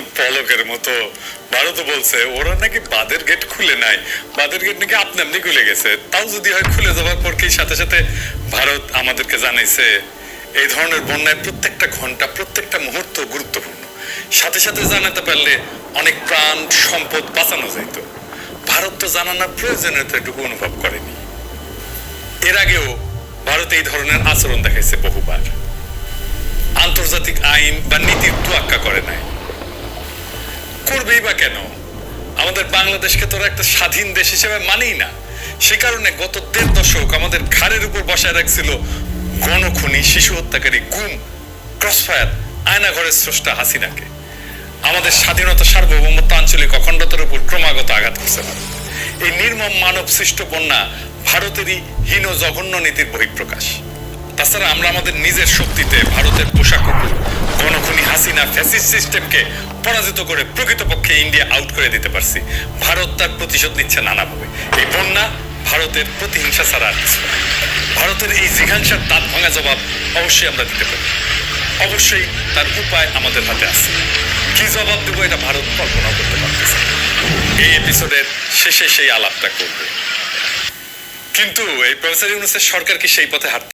পলকের মতো। ভারত বলছে, ওরা নাকি বাদের গেট খুলে নাই। বাদের গেট নাকি আপনি আপনি খুলে গেছে। তাও যদি হয় খুলে যাওয়ার পর কি সাথে সাথে ভারত আমাদেরকে জানাইছে? এই ধরনের বন্যায় প্রত্যেকটা ঘণ্টা, প্রত্যেকটা মুহূর্ত গুরুত্বপূর্ণ। সাথে সাথে জানাতে পারলে অনেক প্রাণ সম্পদ বাঁচানো যাইত। ভারত তো জানানোর প্রয়োজনীয়তা এটুকু অনুভব করেনি। এর আগেও ভারত এই ধরনের আচরণ দেখাইছে বহুবার। আন্তর্জাতিক আইন বা নীতির তোয়াক্কা করে নাই। করবেই বা কেন? আমাদের বাংলাদেশকে তোরা একটা স্বাধীন দেশ হিসেবে মানেই না। সে কারণে গত দেড় দশক আমাদের ঘাড়ের উপর বসায় রাখছিল গণখুনি, শিশু হত্যাকারী, গুম, ক্রসফায়ার আয়না ঘরের স্রষ্টা হাসিনাকে। আমাদের স্বাধীনতা সার্বভৌমত্ব আঞ্চলিক অখণ্ডতার উপর ক্রমাগত আঘাত করছে ভারত। এই নির্মম মানব সৃষ্ট বন্যা ভারতেরই হীন জঘন্য নীতির বহিঃপ্রকাশ। তাছাড়া আমরা আমাদের নিজের শক্তিতে ভারতের পোশাক কুকুর গণখুনি হাসিনা ফ্যাসিস্ট সিস্টেমকে পরাজিত করে প্রকৃতপক্ষে ইন্ডিয়া আউট করে দিতে পারছি। ভারত তার প্রতিশোধ নিচ্ছে নানাভাবে। এই বন্যা ভারতের প্রতিহিংসা ছাড়া আর কিছু ভারতের এই জিঘাংসার দাঁত ভাঙা জবাব অবশ্যই আমরা দিতে পারি। অবশ্যই তার উপায় আমাদের হাতে আছে। কি জবাব দেবো এটা ভারত কল্পনা করতে পারতেছে এই এপিসোডের শেষে সেই আলাপটা করবে। কিন্তু এই প্রফেসর ইউনুসের সরকার কি সেই পথে হাঁটতে